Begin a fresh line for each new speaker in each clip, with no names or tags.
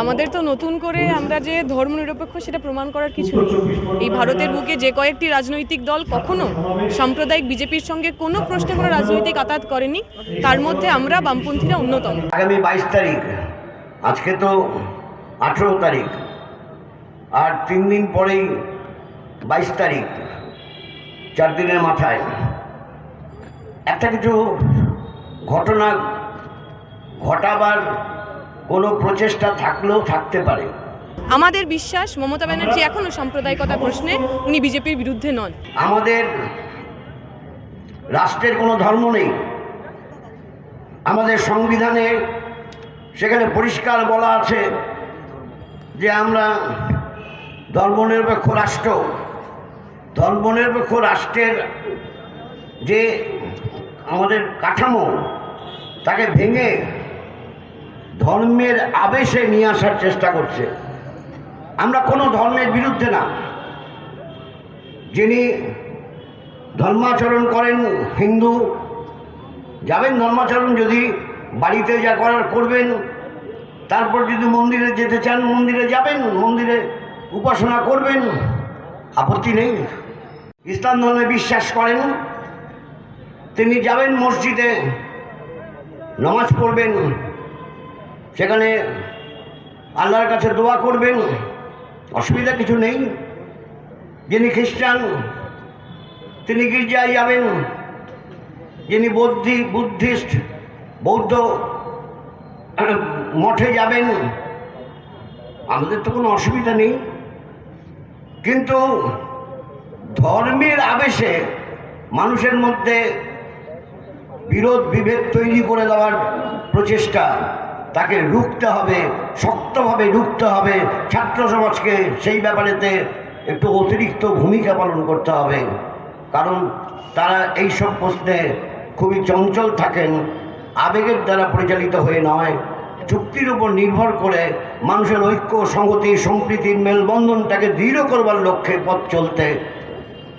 আমাদের তো নতুন করে আমরা যে ধর্মনিরপেক্ষ সেটা প্রমাণ করার কিছু এই ভারতের বুকে যে কয়েকটি রাজনৈতিক দল কখনো সাম্প্রদায়িক বিজেপির সঙ্গে কোনো প্রশ্নে কোনো রাজনৈতিক আতাত করেনি, তার মধ্যে আমরা বামপন্থীরা অন্যতম।
আগামী বাইশ তারিখ, আজকে তো আঠেরো তারিখ, আর তিন দিন পরেই বাইশ তারিখ, চার দিনের মাথায়। একটা কিছু ঘটনা ঘটাবার কোনো প্রচেষ্টা থাকলেও থাকতে পারে।
আমাদের বিশ্বাস মমতা ব্যানার্জি এখনও সাম্প্রদায়িকতা প্রশ্নে উনি বিজেপির বিরুদ্ধে নন।
আমাদের রাষ্ট্রের কোনো ধর্ম নেই। আমাদের সংবিধানে সেখানে পরিষ্কার বলা আছে যে আমরা ধর্মনিরপেক্ষ রাষ্ট্র। ধর্মনিরপেক্ষ রাষ্ট্রের যে আমাদের কাঠামো তাকে ভেঙে ধর্মের আবেশে নিয়ে আসার চেষ্টা করছে। আমরা কোনো ধর্মের বিরুদ্ধে না। যিনি ধর্মাচরণ করেন, হিন্দু, যাবেন ধর্মাচরণ, যদি বাড়িতে যা করার করবেন, তারপর যদি মন্দিরে যেতে চান, মন্দিরে যাবেন, মন্দিরে উপাসনা করবেন, আপত্তি নেই। ইসলাম ধর্মে বিশ্বাস করেন, তিনি যাবেন মসজিদে, নামাজ পড়বেন। সেখানে আল্লাহর কাছে দোয়া করবেন। অসুবিধা কিছু নেই। যিনি খ্রিস্টান, তিনি গির্জায় যাবেন। যিনি বৌদ্ধি, বুদ্ধিস্ট, বৌদ্ধ মঠে যাবেন। আমাদের তো কোনো অসুবিধা নেই। কিন্তু ধর্মের আবেশে মানুষের মধ্যে বিরোধ, বিভেদ তৈরি করে দেওয়ার প্রচেষ্টা তাকে রুখতে হবে, শক্তভাবে রুখতে হবে। ছাত্র সমাজকে সেই ব্যাপারেতে একটু অতিরিক্ত ভূমিকা পালন করতে হবে। কারণ তারা এই সব প্রশ্নে খুবই চঞ্চল থাকেন, আবেগের দ্বারা পরিচালিত হয়ে নয়। চুক্তির উপর নির্ভর করে মানুষের ঐক্য, সংহতি, সম্প্রীতির মেলবন্ধনটাকে দৃঢ় করবার লক্ষ্যে পথ চলতে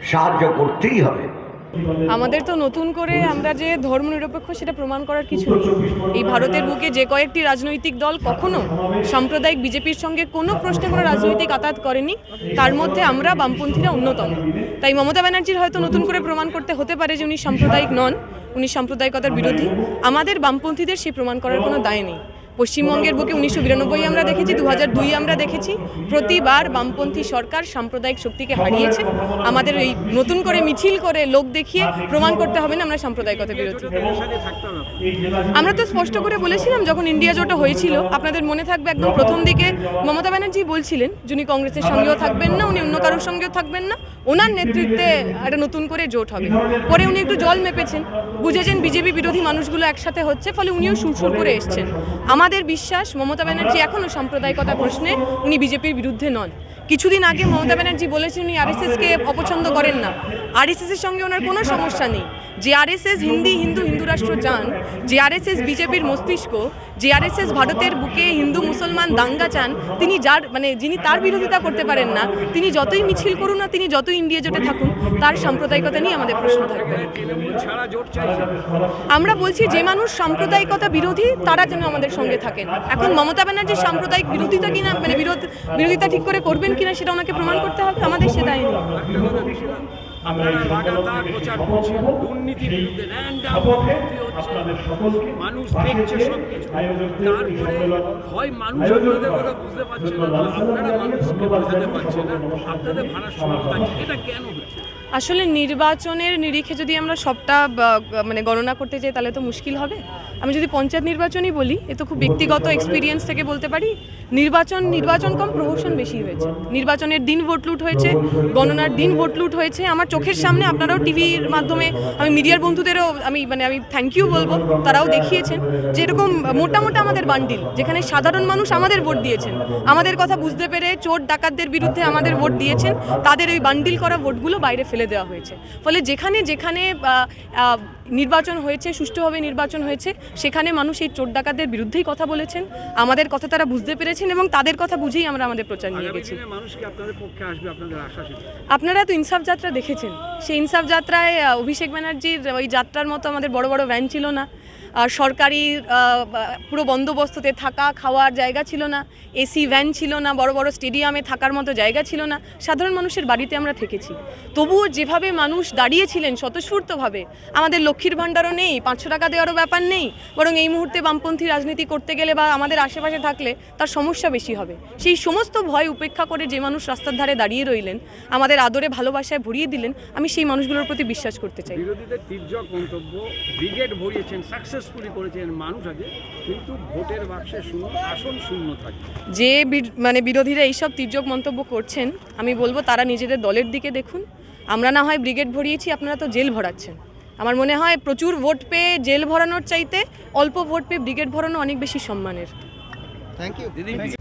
সাহায্য করতেই হবে।
আমাদের তো নতুন করে আমরা যে ধর্মনিরপেক্ষ সেটা প্রমাণ করার কিছু নেই। এই ভারতের বুকে যে কয়েকটি রাজনৈতিক দল কখনো সাম্প্রদায়িক বিজেপির সঙ্গে কোনো প্রশ্নে কোনো রাজনৈতিক আতাত করেনি, তার মধ্যে আমরা বামপন্থীরা অন্যতম। তাই মমতা ব্যানার্জির হয়তো নতুন করে প্রমাণ করতে হতে পারে যে উনি সাম্প্রদায়িক নন, উনি সাম্প্রদায়িকতার বিরোধী। আমাদের বামপন্থীদের সেই প্রমাণ করার কোনো দায় নেই। পশ্চিমবঙ্গের বুকে উনিশশো বিরানব্বই আমরা দেখেছি দু হাজার দুই আমরা দেখেছি। প্রতিবার বামপন্থী সরকার সাম্প্রদায়িক শক্তিকে হারিয়েছে। আমাদের এই নতুন করে মিছিল করে লোক দেখিয়ে প্রমাণ করতে হবে না আমরা সাম্প্রদায়িকতার বিরোধী। আমরা তো স্পষ্ট করে বলেছিলাম যখন ইন্ডিয়া জোটও হয়েছিল আপনাদের মনে থাকবে একদম প্রথম দিকে মমতা ব্যানার্জি বলছিলেন যিনি কংগ্রেসের সঙ্গেও থাকবেন না উনি অন্য কারোর সঙ্গেও থাকবেন না ওনার নেতৃত্বে একটা নতুন করে জোট হবে। পরে উনি একটু জল মেপেছেন বুঝেছেন বিজেপি বিরোধী মানুষগুলো একসাথে হচ্ছে ফলে উনিও সুরসুর করে এসছেন। আমাদের বিশ্বাস মমতা ব্যানার্জি এখনও সাম্প্রদায়িকতা প্রশ্নে উনি বিজেপির বিরুদ্ধে নন। কিছুদিন আগে মমতা ব্যানার্জি বলেছেন উনি আরএসএসকে অপছন্দ করেন না। আরএসএস এর সঙ্গে ওনার কোনো সমস্যা নেই। যে আরএসএস হিন্দি হিন্দু হিন্দু রাষ্ট্র চান, যে আরএসএস বিজেপির মস্তিষ্ক যে আরএসএস ভারতের বুকে হিন্দু মুসলমান দাঙ্গা চান, তিনি যার মানে যিনি তার বিরোধিতা করতে পারেন না, তিনি যতই মিছিল করুন না, তিনি যতই ইন্ডিয়া জোটে থাকুন, তার সাম্প্রদায়িকতা নিয়ে আমাদের প্রশ্ন থাকবে। আমরা বলছি যে মানুষ সাম্প্রদায়িকতা বিরোধী, তারা যেন আমাদের সঙ্গে থাকেন। এখন মমতা ব্যানার্জি সাম্প্রদায়িক বিরোধিতা কিনা মানে বিরোধ, বিরোধিতা ঠিক করে করবেন কিনা, সেটা ওনাকে প্রমাণ করতে হবে, আমাদের সে দায় নেই।
লাগাতার প্রচার দুর্নীতির বিরুদ্ধে মানুষ দেখছে সব কিছু তারপরে হয় মানুষ আপনাদের কথা বুঝতে পারছে না। আপনারা মানুষকে বোঝাতে পারছেন না। আপনাদের ভাড়া সমস্যা এটা কেন হচ্ছে?
আসলে নির্বাচনের নিরিখে যদি আমরা সবটা মানে গণনা করতে চাই তাহলে তো মুশকিল হবে। আমি যদি পঞ্চায়েত নির্বাচনই বলি, এ তো খুব ব্যক্তিগত এক্সপিরিয়েন্স থেকে বলতে পারি, নির্বাচন নির্বাচন কম প্রহসন বেশি হয়েছে। নির্বাচনের দিন ভোট লুট হয়েছে, গণনার দিন ভোট লুট হয়েছে। আমার চোখের সামনে আপনারাও টিভির মাধ্যমে, আমি মিডিয়ার বন্ধুদেরও, আমি মানে আমি থ্যাংক ইউ বলব, তারাও দেখিয়েছেন যে এরকম মোটা মোটা আমাদের বান্ডিল যেখানে সাধারণ মানুষ আমাদের ভোট দিয়েছেন। আমাদের কথা বুঝতে পেরে চোর ডাকাতদের বিরুদ্ধে আমাদের ভোট দিয়েছেন, তাদের ওই বান্ডিল করা ভোটগুলো বাইরে ফেলে দেওয়া হয়েছে। ফলে যেখানে যেখানে নির্বাচন হয়েছে, সুষ্ঠুভাবে নির্বাচন হয়েছে সেখানে মানুষ এই চোর ডাকাতদের বিরুদ্ধেই কথা বলেছেন। আমাদের কথা তারা বুঝতে পেরেছেন এবং তাদের কথা বুঝেই আমরা আমাদের প্রচার নিয়ে গেছি। আপনারা তো ইনসাফ যাত্রা দেখেছেন। সেই ইনসাফ যাত্রায় অভিষেক ব্যানার্জির ওই যাত্রার মতো আমাদের বড় বড় ভ্যান ছিল না। সরকারি পুরো বন্দোবস্ততে থাকা, খাওয়ার জায়গা ছিল না, এসি, ভ্যান ছিল না, বড় বড় স্টেডিয়ামে থাকার মতো জায়গা ছিল না, সাধারণ মানুষের বাড়িতে আমরা থেকেছি। তবুও যেভাবে মানুষ দাঁড়িয়েছিলেন স্বতঃস্ফূর্তভাবে, আমাদের লক্ষ্মীর ভাণ্ডারও নেই, পাঁচশো টাকা দেওয়ারও ব্যাপার নেই, বরং এই মুহূর্তে বামপন্থী রাজনীতি করতে গেলে বা আমাদের আশেপাশে থাকলে তার সমস্যা বেশি হবে। সেই সমস্ত ভয় উপেক্ষা করে যে মানুষ রাস্তার ধারে দাঁড়িয়ে রইলেন, আমাদের আদরে ভালোবাসায় ভরিয়ে দিলেন, আমি সেই মানুষগুলোর প্রতি বিশ্বাস করতে চাই।
বিরোধীদের তির্যক মন্তব্য, ব্রিগেড ভরিয়েছেন সাকসেসফুলি করেছেন মানুষ আছে কিন্তু ভোটের বাক্সে শূন্য আসন শূন্য থাকে।
যে মানে বিরোধীরা এইসব তির্যক মন্তব্য করছেন আমি বলব তারা নিজেদের দলের দিকে দেখুন। আমরা না হয় ব্রিগেড ভরিয়েছি আপনারা তো জেল ভরাচ্ছেন। আমার মনে হয় প্রচুর ভোট পেয়ে জেল ভরানোর চাইতে অল্প ভোট পেয়ে ব্রিগেড ভরানো অনেক বেশি সম্মানের।
থ্যাংক ইউ
দিদি